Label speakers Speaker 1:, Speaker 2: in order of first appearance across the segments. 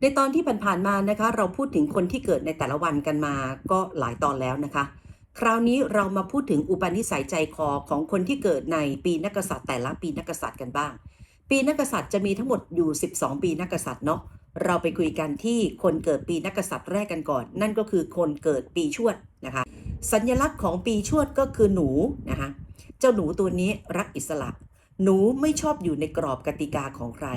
Speaker 1: ในตอนที่ผ่านๆมานะคะ เราพูดถึงคนที่เกิดในแต่ละวันกันมาก็หลายตอนแล้วนะคะ คราวนี้เรามาพูดถึงอุปนิสัยใจคอของคนที่เกิดในปีนักษัตริย์แต่ละปีนักษัตริย์กันบ้าง ปีนักษัตริย์จะมีทั้งหมดอยู่ 12 ปีนักษัตริย์เนาะเราไปคุยกันที่คนเกิดปีนักกษัตริย์แรกกันก่อน นั่นก็คือคนเกิดปีชวดนะคะ สัญลักษณ์ของปีชวดก็คือหนูนะคะเจ้าหนูตัวนี้รักอิสระ หนูไม่ชอบอยู่ในกรอบกติกาของใคร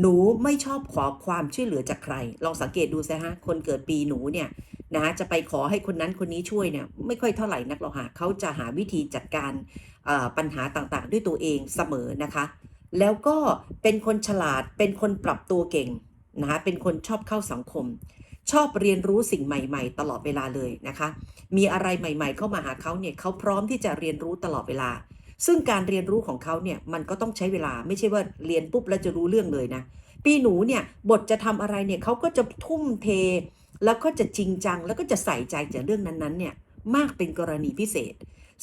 Speaker 1: หนูไม่ชอบขอความช่วยเหลือจากใคร ลองสังเกตดูสิฮะ คนเกิดปีหนูเนี่ยนะจะไปขอให้คนนั้นคนนี้ช่วยเนี่ยไม่ค่อยเท่าไหร่นักหรอกค่ะเขาจะหาวิธีจัดการปัญหาต่างๆ ด้วยตัวเองเสมอนะคะ แล้วก็เป็นคนฉลาดเป็นคนปรับตัวเก่งนะคะเป็นคนชอบเข้าสังคม ชอบเรียนรู้สิ่งใหม่ๆ ตลอดเวลาเลยนะคะ มีอะไรใหม่ ๆ เข้ามาหาเขาเนี่ยเขาพร้อมที่จะเรียนรู้ตลอดเวลา ซึ่งการเรียนรู้ของเขาเนี่ยมันก็ต้องใช้เวลาไม่ใช่ว่าเรียนปุ๊บแล้วจะรู้เรื่องเลยนะ ปีหนูเนี่ยบทจะทำอะไรเนี่ยเขาก็จะทุ่มเท แล้วก็จะจริงจัง แล้วก็จะใส่ใจจากเรื่องนั้นๆเนี่ยมากเป็นกรณีพิเศษ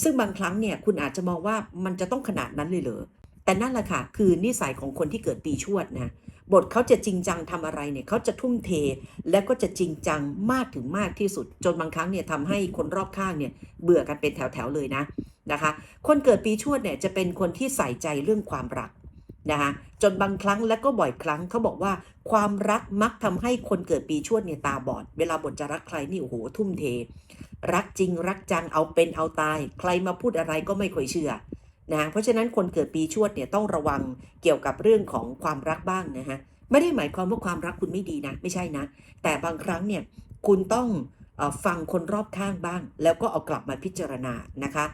Speaker 1: ซึ่งบางครั้งเนี่ยคุณอาจจะมองว่ามันจะต้องขนาดนั้นเลยเหรอแต่นั่นแหละค่ะคือนิสัยของคนที่เกิดปีชวดนะบทเขาจะจริงจังทำอะไรเนี่ยเขาจะทุ่มเท แล้วก็จะจริงจังมากถึงมากที่สุด จนบางครั้งเนี่ยทำให้คนรอบข้างเนี่ยเบื่อกันเป็นแถวๆเลยนะ นะคะคนเกิดปีชวดเนี่ยจะเป็นคนที่ใส่ใจเรื่องความรักนะคะจนบางครั้งและก็บ่อยครั้งเขาบอกว่า ความรักมักทำให้คนเกิดปีชวดเนี่ยตาบอด เวลาบทจะรักใครนี่โอ้โหทุ่มเท รักจริงรักจังเอาเป็นเอาตาย ใครมาพูดอะไรก็ไม่ค่อยเชื่อนะเพราะฉะนั้นคนเกิดปีชวดเนี่ยต้องระวังเกี่ยวกับเรื่องของความรักบ้างนะฮะไม่ได้หมายความว่าความรักคุณไม่ดีนะ ไม่ใช่นะ แต่บางครั้งเนี่ยคุณต้องฟังคนรอบข้างบ้าง แล้วก็เอากลับมาพิจารณานะคะ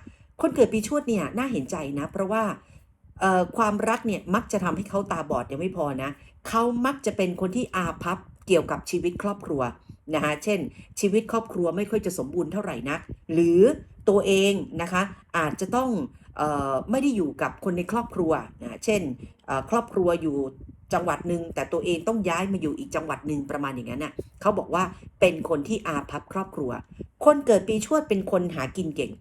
Speaker 1: คนเกิดปีชวดเนี่ยน่าเห็นใจนะ เพราะว่าความรักเนี่ยมักจะทำให้เขาตาบอดยังไม่พอนะเขามักจะเป็นคนที่อาภัพเกี่ยวกับชีวิตครอบครัวนะคะเช่น ชีวิตครอบครัวไม่ค่อยจะสมบูรณ์เท่าไหร่นัก หรือตัวเองนะคะอาจจะต้องออไม่ได้อยู่กับคนในครอบครัวนะเช่นครอบครัวอยู่จังหวัดหนึ่งแต่ตัวเองต้องย้ายมาอยู่อีกจังหวัดหนึ่งประมาณอย่างนั้นน่ะเขาบอกว่าเป็นคนที่อาภัพครอบครัว คนเกิดปีชวดเป็นคนหากินเก่ง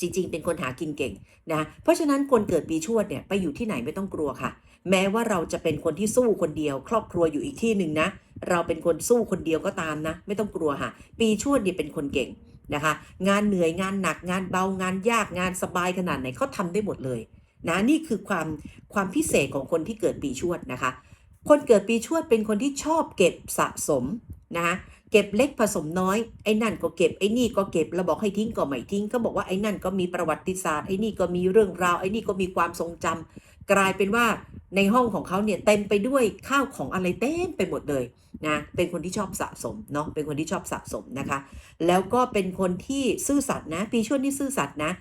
Speaker 1: จริง ๆ เป็นคนหากินเก่งนะเพราะฉะนั้นคนเกิดปีชวดเนี่ยไปอยู่ที่ไหนไม่ต้องกลัวค่ะ แม้ว่าเราจะเป็นคนที่สู้คนเดียว ครอบครัวอยู่อีกที่หนึ่งนะ เราเป็นคนสู้คนเดียวก็ตามนะ ไม่ต้องกลัวค่ะ ปีชวดเนี่ยเป็นคนเก่งนะคะ งานเหนื่อยงานหนักงานเบางานยากงานสบายขนาดไหนเขาทำได้หมดเลยนะนี่คือความความพิเศษของคนที่เกิดปีชวดนะคะ คนเกิดปีชวดเป็นคนที่ชอบเก็บสะสมนะคะ เก็บเล็กผสมน้อย ไอ้นั่นก็เก็บไอ้นี่ก็เก็บเราบอกให้ทิ้งก็ไม่ทิ้ง ก็บอกว่าไอ้นั่นก็มีประวัติศาสตร์ไอ้นี่ก็มีเรื่องราวไอ้นี่ก็มีความทรงจำกลายเป็นว่าในห้องของเขาเนี่ยเต็มไปด้วยข้าวของอะไรเต็มไปหมดเลยนะเป็นคนที่ชอบสะสมเนาะเป็นคนที่ชอบสะสมนะคะ แล้วก็เป็นคนที่ซื่อสัตย์นะปีชวดนี่ซื่อสัตย์นะ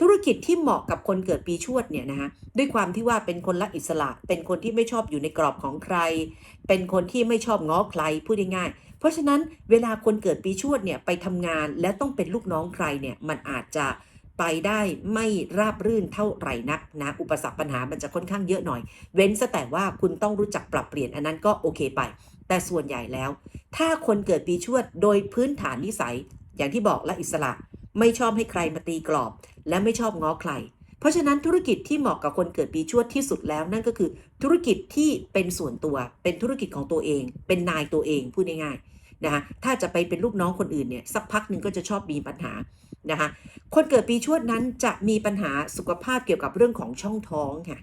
Speaker 1: ธุรกิจที่เหมาะกับคนเกิดปีชวดเนี่ยนะคะด้วยความที่ว่าเป็นคนรักอิสระ เป็นคนที่ไม่ชอบอยู่ในกรอบของใคร เป็นคนที่ไม่ชอบง้อใครพูดง่ายๆ เพราะฉะนั้นเวลาคนเกิดปีชวดเนี่ยไปทำงานและต้องเป็นลูกน้องใครเนี่ยมันอาจจะไปได้ไม่ราบรื่นเท่าไหร่นักนะ อุปสรรคปัญหามันจะค่อนข้างเยอะหน่อย เว้นแต่ว่าคุณต้องรู้จักปรับเปลี่ยนอันนั้นก็โอเคไป แต่ส่วนใหญ่แล้ว ถ้าคนเกิดปีชวดโดยพื้นฐานนิสัย อย่างที่บอกและอิสระ ไม่ชอบให้ใครมาตีกรอบ และไม่ชอบง้อใคร ราะฉะนั้นธุรกิจที่เหมาะกับคนเกิดปีชวดที่สุดแล้วนั่นก็คือ ธุรกิจที่เป็นส่วนตัว เป็นธุรกิจของตัวเอง เป็นนายตัวเองพูดง่ายๆนะคะถ้าจะไปเป็นลูกน้องคนอื่นเนี่ยสักพักหนึ่งก็จะชอบมีปัญหานะคะคนเกิดปีชวดนั้นจะมีปัญหาสุขภาพเกี่ยวกับเรื่องของช่องท้องค่ะ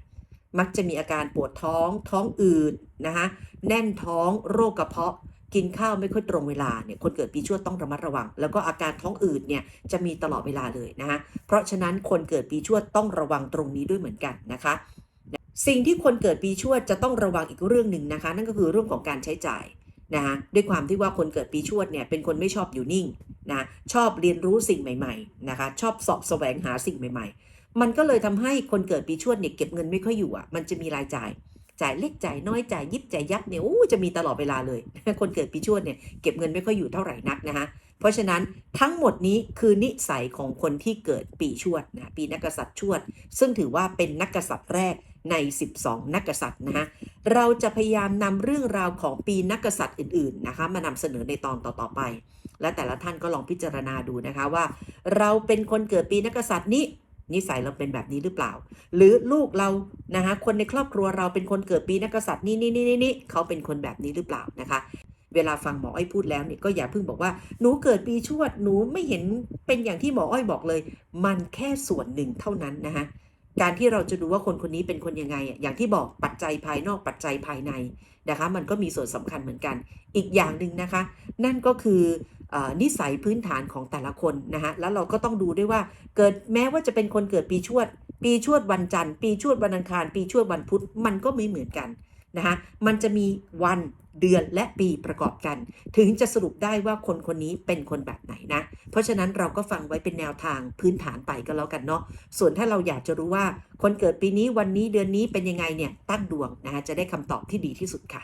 Speaker 1: มักจะมีอาการปวดท้อง ท้องอืดนะคะแน่นท้องโรคกระเพาะ กินข้าวไม่ค่อยตรงเวลาเนี่ยคนเกิดปีชวดต้องระมัดระวัง แล้วก็อาการท้องอืดเนี่ยจะมีตลอดเวลาเลยนะคะเพราะฉะนั้นคนเกิดปีชวดต้องระวังตรงนี้ด้วยเหมือนกันนะคะสิ่งที่คนเกิดปีชวดจะต้องระวังอีกเรื่องหนึ่งนะคะ นั่นก็คือเรื่องของการใช้จ่ายนะคะด้วยความที่ว่าคนเกิดปีชวดเนี่ยเป็นคนไม่ชอบอยู่นิ่งนะชอบเรียนรู้สิ่งใหม่ๆนะคะชอบสอบแสวงหาสิ่งใหม่ ๆ มันก็เลยทำให้คนเกิดปีชวดเนี่ยเก็บเงินไม่ค่อยอยู่อะมันจะมีรายจ่าย จ่ายเล็กจ่ายน้อยจ่ายยิบจ่ายยับเนี่ยโอ้จะมีตลอดเวลาเลย คนเกิดปีชวดเนี่ยเก็บเงินไม่ค่อยอยู่เท่าไหร่นักนะคะเพราะฉะนั้นทั้งหมดนี้คือนิสัยของคนที่เกิดปีชวดนะปีนักษัตริย์ชวด ซึ่งถือว่าเป็นนักษัตริย์แรกใน 12 นักษัตริย์นะคะเราจะพยายามนำเรื่องราวของปีนักษัตริย์อื่นๆนะคะมานำเสนอในตอนต่อๆไป และแต่ละท่านก็ลองพิจารณาดูนะคะว่า เราเป็นคนเกิดปีนักกษัตริย์นี้ นิสัยเราเป็นแบบนี้หรือเปล่า หรือลูกเรานะคะคนในครอบครัวเราเป็นคนเกิดปีนักกษัตริย์นี่นี่นี่นี่เขาเป็นคนแบบนี้หรือเปล่านะคะ เวลาฟังหมออ้อยพูดแล้วเนี่ยก็อย่าเพิ่งบอกว่าหนูเกิดปีชวดหนูไม่เห็นเป็นอย่างที่หมออ้อยบอกเลย มันแค่ส่วนหนึ่งเท่านั้นนะคะ การที่เราจะดูว่าคนคนนี้เป็นคนยังไงอะอย่างที่บอกปัจจัยภายนอกปัจจัยภายในนะคะ มันก็มีส่วนสำคัญเหมือนกัน อีกอย่างหนึ่งนะคะ นั่นก็คือเออนิสัยพื้นฐานของแต่ละคนนะคะแล้วเราก็ต้องดูด้วยว่าเกิดแม้ว่าจะเป็นคนเกิดปีชวด ปีชวดวันจันทร์ ปีชวดวันอังคาร ปีชวดวันพุธมันก็ไม่เหมือนกัน นะคะมันจะมีวันเดือนและปีประกอบกัน ถึงจะสรุปได้ว่าคนคนนี้เป็นคนแบบไหนนะ เพราะฉะนั้นเราก็ฟังไว้เป็นแนวทางพื้นฐานไปก็แล้วกันเนาะส่วนถ้าเราอยากจะรู้ว่าคนเกิดปีนี้วันนี้เดือนนี้เป็นยังไงเนี่ยตั้งดวงนะคะจะได้คำตอบที่ดีที่สุดค่ะ